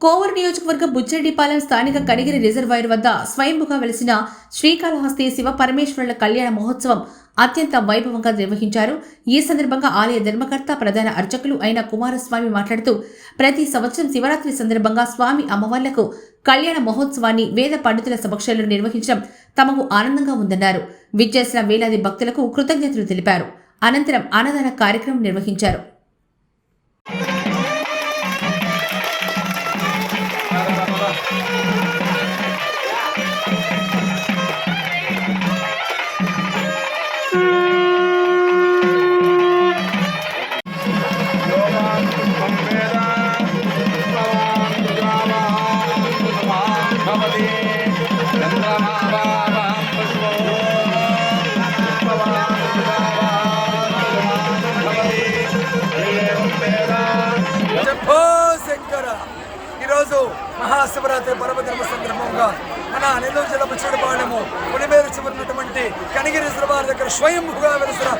కోవూరు నియోజకవర్గం బుచ్చిరెడ్డిపాలెం స్థానిక కనిగిరి రిజర్వాయర్ వద్ద స్వయంభుగా వెలిసిన శ్రీకాళహస్తి శివ పరమేశ్వరుల కళ్యాణ మహోత్సవం అత్యంత వైభవంగా నిర్వహించారు. ఈ సందర్భంగా ఆలయ ధర్మకర్త ప్రధాన అర్చకులు అయిన కుమారస్వామి మాట్లాడుతూ ప్రతి సంవత్సరం శివరాత్రి సందర్భంగా స్వామి అమ్మవార్లకు కళ్యాణ మహోత్సవాన్ని వేద పండితుల సమక్షంలో నిర్వహించడం తమకు ఆనందంగా ఉందన్నారు. విచ్చేసిన వేలాది భక్తులకు కృతజ్ఞతలు తెలిపారు. అనంతరం అన్నదాన కార్యక్రమం నిర్వహించారు. శంభో శంకర. ఈరోజు మహాశివరాత్రి పర్వదిన సందర్భంగా మన నెల్లూరు జిల్లా ముచ్చడిపాలెము పులిమేరు చివరినటువంటి కనిగిరి రిజర్వాయర్ దగ్గర స్వయంభుగా వెలిసిన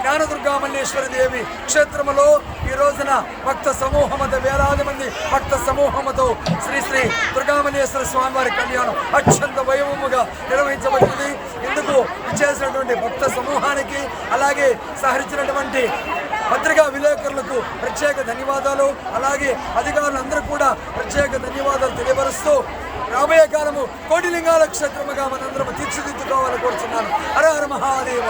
జ్ఞానదుర్గా మల్లేశ్వరి దేవి క్షేత్రములో ఈ రోజున భక్త సమూహమత వేలాది మంది భక్త సమూహముతో శ్రీ శ్రీ దుర్గామల్లేశ్వర స్వామివారి కళ్యాణం అత్యంత వైభవముగా నిర్వహించబడింది ఇందుకు ఇచ్చేసినటువంటి భక్త సమూహానికి అలాగే సహరించినటువంటి పత్రికా విలేకరులకు ప్రత్యేక ధన్యవాదాలు. అలాగే అధికారులందరూ కూడా ప్రత్యేక ధన్యవాదాలు తెలియపరుస్తూ రాబోయే కాలము కోటిలింగాల క్షేత్రముగా మనందరం తీర్చిదిద్దుకోవాలని కోరుతున్నాను హర హర మహాదేవ.